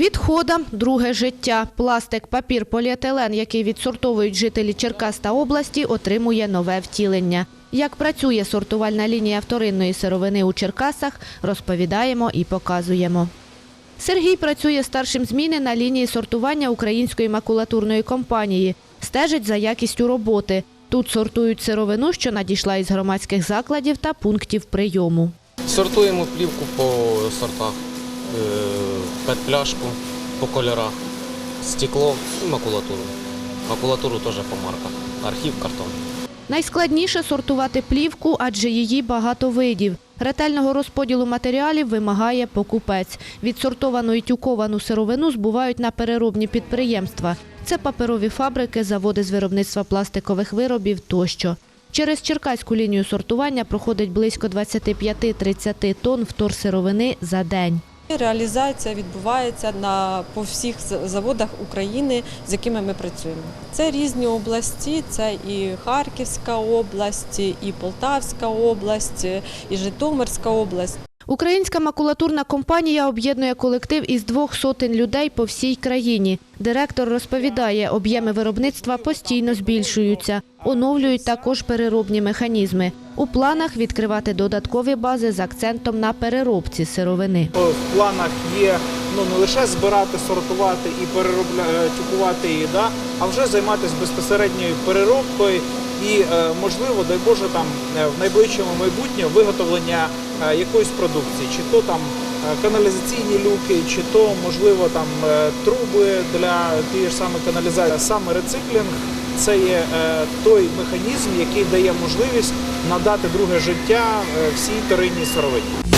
Відходам – друге життя. Пластик, папір, поліетилен, який відсортовують жителі Черкас та області, отримує нове втілення. Як працює сортувальна лінія вторинної сировини у Черкасах, розповідаємо і показуємо. Сергій працює старшим зміни на лінії сортування української макулатурної компанії. Стежить за якістю роботи. Тут сортують сировину, що надійшла із громадських закладів та пунктів прийому. Сортуємо плівку по сортах, пет-пляшку по кольорах, стекло і макулатуру. Макулатуру теж по марках. Архів, картон. Найскладніше сортувати плівку, адже її багато видів. Ретельного розподілу матеріалів вимагає покупець. Відсортовану і тюковану сировину збувають на переробні підприємства. Це паперові фабрики, заводи з виробництва пластикових виробів тощо. Через черкаську лінію сортування проходить близько 25-30 тонн вторсировини за день. Реалізація відбувається на по всіх заводах України, з якими ми працюємо. Це різні області, це і Харківська область, і Полтавська область, і Житомирська область. Українська макулатурна компанія об'єднує колектив із двох сотень людей по всій країні. Директор розповідає, об'єми виробництва постійно збільшуються. Оновлюють також переробні механізми. У планах відкривати додаткові бази з акцентом на переробці сировини. В планах є ну не лише збирати, сортувати і переробля... тюкувати її, да, а вже займатися безпосередньою переробкою і, е, можливо, дай Боже, там е, в найближчому майбутньому виготовлення е, якоїсь продукції, чи то там каналізаційні люки, чи то можливо там труби для тієї ж саме каналізації. Саме рециклінг це є той механізм, який дає можливість надати друге життя всій вторинній сировині.